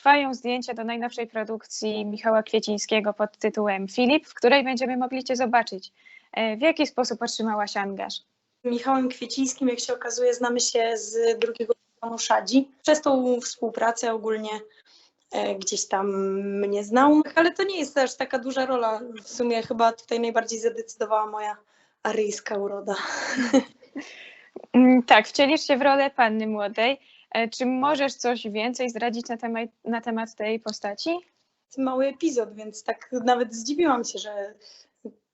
trwają zdjęcia do najnowszej produkcji Michała Kwiecińskiego pod tytułem Filip, w której będziemy mogli Cię zobaczyć. E, w jaki sposób otrzymałaś angaż? Michałem Kwiecińskim, jak się okazuje, znamy się z drugiego sezonu Szadzi. Przez tą współpracę ogólnie e, gdzieś tam mnie znał, ale to nie jest też taka duża rola. W sumie chyba tutaj najbardziej zadecydowała moja aryjska uroda. Mm, Tak, wcielisz się w rolę panny młodej. E, Czy możesz coś więcej zdradzić na temat, na temat tej postaci? Mały epizod, więc tak nawet zdziwiłam się, że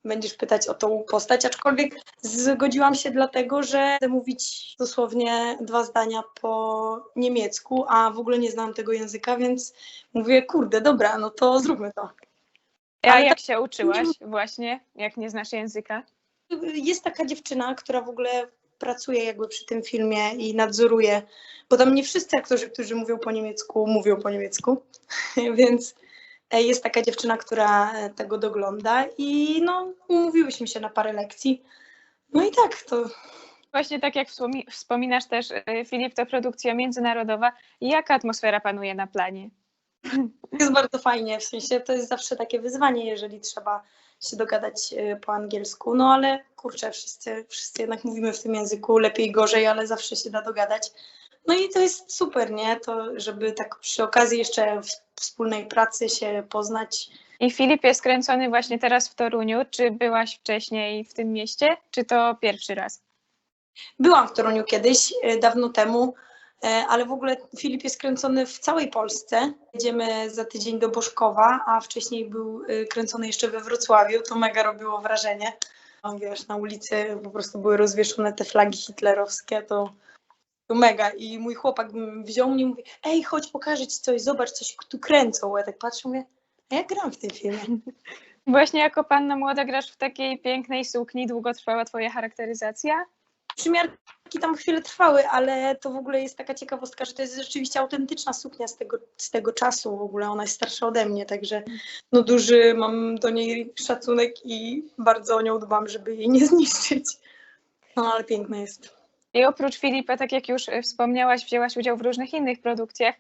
będziesz pytać o tą postać, aczkolwiek zgodziłam się dlatego, że chcę mówić dosłownie dwa zdania po niemiecku, a w ogóle nie znam tego języka, więc mówię, kurde, dobra, no to zróbmy to. A Ale jak się uczyłaś właśnie, jak nie znasz języka? Jest taka dziewczyna, która w ogóle pracuje jakby przy tym filmie i nadzoruje, bo tam nie wszyscy aktorzy, którzy mówią po niemiecku, mówią po niemiecku, więc e, jest taka dziewczyna, która e, tego dogląda i no umówiłyśmy się na parę lekcji. No i tak, to Właśnie tak jak wspomi- wspominasz też, e, Filip, to produkcja międzynarodowa. Jaka atmosfera panuje na planie? jest bardzo fajnie, w sensie to jest zawsze takie wyzwanie, jeżeli trzeba się dogadać e, po angielsku, no ale kurczę, wszyscy, wszyscy jednak mówimy w tym języku, lepiej, gorzej, ale zawsze się da dogadać. No i to jest super, nie? To, żeby tak przy okazji jeszcze w- wspólnej pracy się poznać. I Filip jest kręcony właśnie teraz w Toruniu. Czy byłaś wcześniej w tym mieście, czy to pierwszy raz? Byłam w Toruniu kiedyś, e, dawno temu, ale w ogóle Filip jest kręcony w całej Polsce. Jedziemy za tydzień do Boszkowa, a wcześniej był e, kręcony jeszcze we Wrocławiu. To mega robiło wrażenie. No, wiesz, na ulicy po prostu były rozwieszone te flagi hitlerowskie, to, to mega. I mój chłopak wziął mnie i mówi, ej, chodź pokażę ci coś, zobacz, coś tu kręcą. Ja tak patrzę, mówię, a ja gram w tym filmie. Właśnie jako panna młoda grasz w takiej pięknej sukni. Długo trwała twoja charakteryzacja? Przymiarki tam chwilę trwały, ale to w ogóle jest taka ciekawostka, że to jest rzeczywiście autentyczna suknia z tego, z tego czasu w ogóle. Ona jest starsza ode mnie, także no duży mam do niej szacunek i bardzo o nią dbam, żeby jej nie zniszczyć. No ale piękna jest. I oprócz Filipa, tak jak już wspomniałaś, wzięłaś udział w różnych innych produkcjach.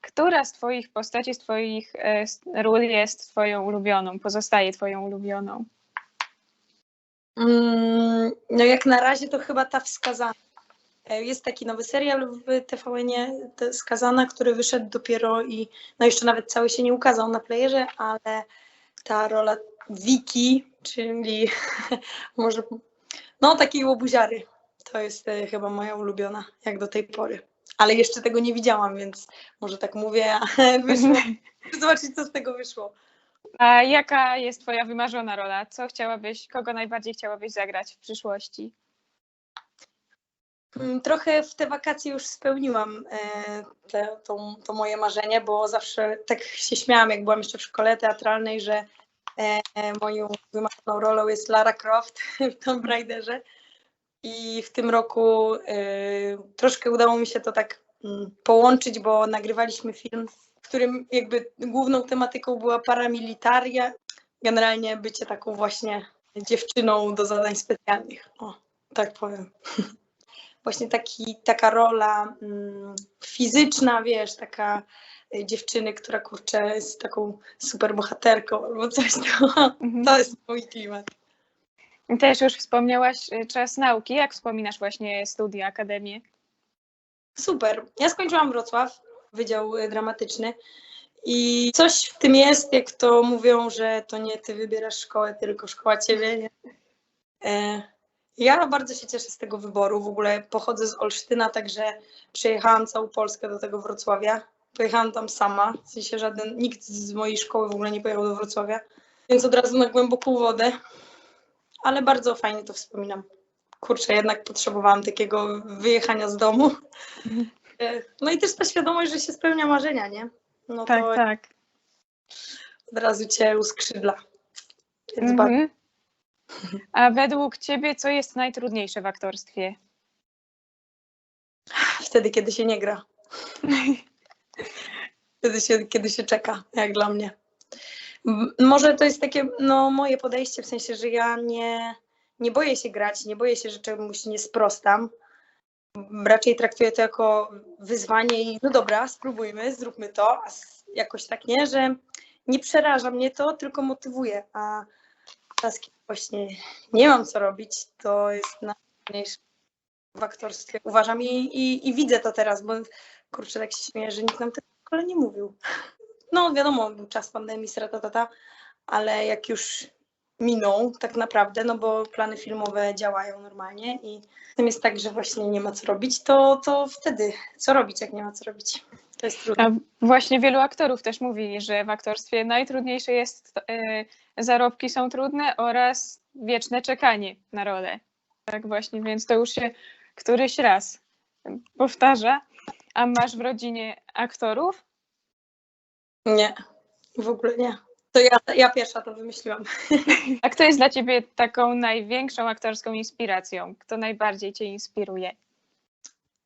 Która z twoich postaci, z twoich e, ról jest twoją ulubioną, pozostaje twoją ulubioną? Mm, no jak na razie to chyba ta wskazana. E, Jest taki nowy serial w TVN-ie, Skazana, który wyszedł dopiero i no jeszcze nawet cały się nie ukazał na playerze, ale ta rola Wiki, czyli może no takiej łobuziary, to jest e, chyba moja ulubiona, jak do tej pory. Ale jeszcze tego nie widziałam, więc może tak mówię, a wyszło. Zobaczyć, co z tego wyszło. A jaka jest twoja wymarzona rola? Co chciałabyś, kogo najbardziej chciałabyś zagrać w przyszłości? Mm, Trochę w te wakacje już spełniłam e, te, tą, to moje marzenie, bo zawsze tak się śmiałam, jak byłam jeszcze w szkole teatralnej, że e, moją wymarzoną rolą jest Lara Croft w Tomb Raiderze. I w tym roku e, troszkę udało mi się to tak mm, połączyć, bo nagrywaliśmy film, w którym jakby główną tematyką była paramilitaria, generalnie bycie taką właśnie dziewczyną do zadań specjalnych. O, tak powiem właśnie taki, taka rola mm, fizyczna, wiesz, taka y, dziewczyny, która kurczę jest taką super bohaterką albo coś, to, Mhm. to jest mój klimat. Też już wspomniałaś e, czas nauki. Jak wspominasz właśnie studia, akademię? Super. Ja skończyłam Wrocław, Wydział y, Dramatyczny i coś w tym jest, jak to mówią, że to nie ty wybierasz szkołę, tylko szkoła ciebie. Nie? E, Ja bardzo się cieszę z tego wyboru. W ogóle pochodzę z Olsztyna, także przejechałam całą Polskę do tego Wrocławia. Pojechałam tam sama, w sensie żaden, nikt z mojej szkoły w ogóle nie pojechał do Wrocławia, więc od razu na głęboką wodę. Ale bardzo fajnie to wspominam. Kurczę, jednak potrzebowałam takiego wyjechania z domu. No i też ta świadomość, że się spełnia marzenia, nie? No Tak, to tak. od razu cię uskrzydla. Więc bardzo Mhm. A według ciebie, co jest najtrudniejsze w aktorstwie? wtedy, kiedy się nie gra. Wtedy się, kiedy się czeka, jak dla mnie. Może to jest takie no, moje podejście, w sensie, że ja nie, nie boję się grać, nie boję się, że czemuś nie sprostam. Raczej traktuję to jako wyzwanie i no dobra, spróbujmy, zróbmy to. A jakoś tak, nie? Że nie przeraża mnie to, tylko motywuje, a kiedy właśnie nie mam co robić, to jest najważniejsze w aktorstwie, uważam i, i, i widzę to teraz, bo kurczę, tak się śmieję, że nikt nam tego w szkole nie mówił. No wiadomo, był czas pandemii, tata, ale jak już minął tak naprawdę, no bo plany filmowe działają normalnie i tym jest tak, że właśnie nie ma co robić, to, to wtedy co robić, jak nie ma co robić? To jest trudne. A właśnie wielu aktorów też mówi, że w aktorstwie najtrudniejsze jest, e, zarobki są trudne oraz wieczne czekanie na rolę. Tak właśnie, więc to już się któryś raz powtarza. A masz w rodzinie aktorów? Nie, w ogóle nie. To ja, ja pierwsza to wymyśliłam. A kto jest dla ciebie taką największą aktorską inspiracją? Kto najbardziej cię inspiruje?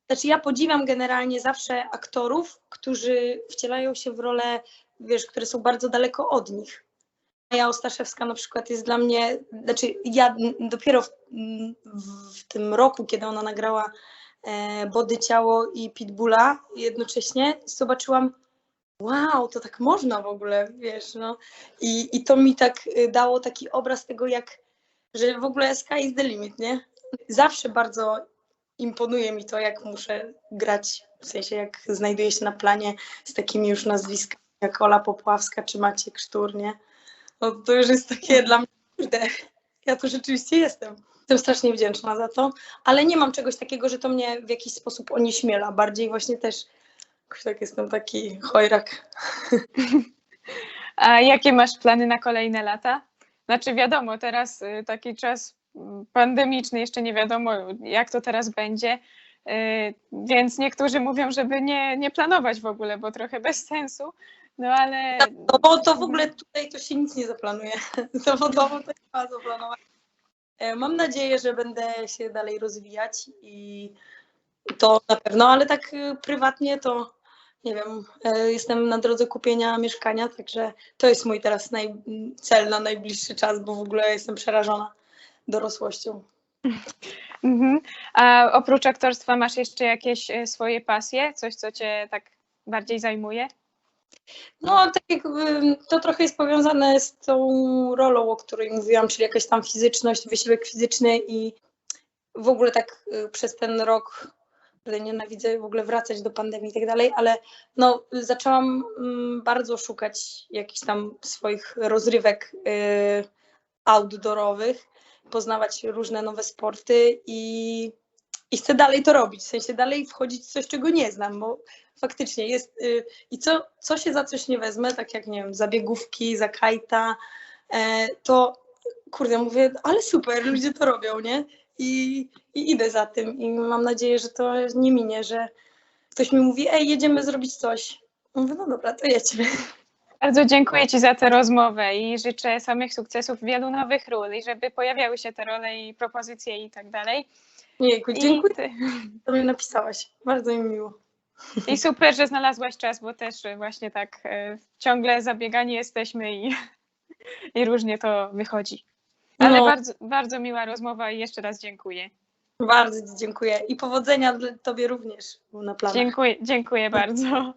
Znaczy ja podziwiam generalnie zawsze aktorów, którzy wcielają się w role, wiesz, które są bardzo daleko od nich. Maja Ostaszewska na przykład jest dla mnie, znaczy ja dopiero w, w tym roku, kiedy ona nagrała e, Body Ciało i Pitbulla jednocześnie zobaczyłam, wow, to tak można w ogóle, wiesz, no. I, i to mi tak y, dało taki obraz tego, jak, że w ogóle sky is the limit, nie? Zawsze bardzo imponuje mi to, jak muszę grać, w sensie jak znajduję się na planie z takimi już nazwiskami jak Ola Popławska czy Maciek Sztur, nie? No to już jest takie dla mnie, kurde, ja to rzeczywiście jestem. Jestem strasznie wdzięczna za to, ale nie mam czegoś takiego, że to mnie w jakiś sposób onieśmiela. Bardziej właśnie też, tak jestem taki chojrak. A jakie masz plany na kolejne lata? Znaczy wiadomo, teraz y, taki czas mm, pandemiczny, jeszcze nie wiadomo jak to teraz będzie, y, więc niektórzy mówią, żeby nie, nie planować w ogóle, bo trochę bez sensu, no ale... Bo to w ogóle tutaj to się nic nie zaplanuje. Zawodowo to nie ma zaplanować. E, Mam nadzieję, że będę się dalej rozwijać i to na pewno, ale tak y, prywatnie to nie wiem, e, jestem na drodze kupienia mieszkania, także to jest mój teraz naj, cel na najbliższy czas, bo w ogóle jestem przerażona dorosłością. Mhm. A oprócz aktorstwa masz jeszcze jakieś e, swoje pasje? Coś, co cię tak bardziej zajmuje? No, tak jakby to trochę jest powiązane z tą rolą, o której mówiłam, czyli jakaś tam fizyczność, wysiłek fizyczny i w ogóle tak y, przez ten rok naprawdę nienawidzę w ogóle wracać do pandemii i tak dalej, ale no, zaczęłam mm, bardzo szukać jakichś tam swoich rozrywek y, outdoorowych, poznawać różne nowe sporty i, i chcę dalej to robić, w sensie dalej wchodzić w coś, czego nie znam, bo faktycznie jest y, i co, co się za coś nie wezmę, tak jak nie wiem, za biegówki, za kajta, e, to kurde, mówię, ale super, ludzie to robią, nie? I, I idę za tym i mam nadzieję, że to nie minie, że ktoś mi mówi, ej, jedziemy zrobić coś. Mówię, no dobra, to jedźmy. Bardzo dziękuję Ci za tę rozmowę i życzę samych sukcesów, wielu nowych ról i żeby pojawiały się te role i propozycje i tak dalej. Jejku, I dziękuję, ty- że mnie napisałaś. Bardzo mi miło. I super, że znalazłaś czas, bo też właśnie tak e, ciągle zabiegani jesteśmy i, i różnie to wychodzi. Ale No. bardzo, bardzo miła rozmowa i jeszcze raz dziękuję. Bardzo Ci dziękuję i powodzenia dla Tobie również na planach. Dziękuję, dziękuję bardzo.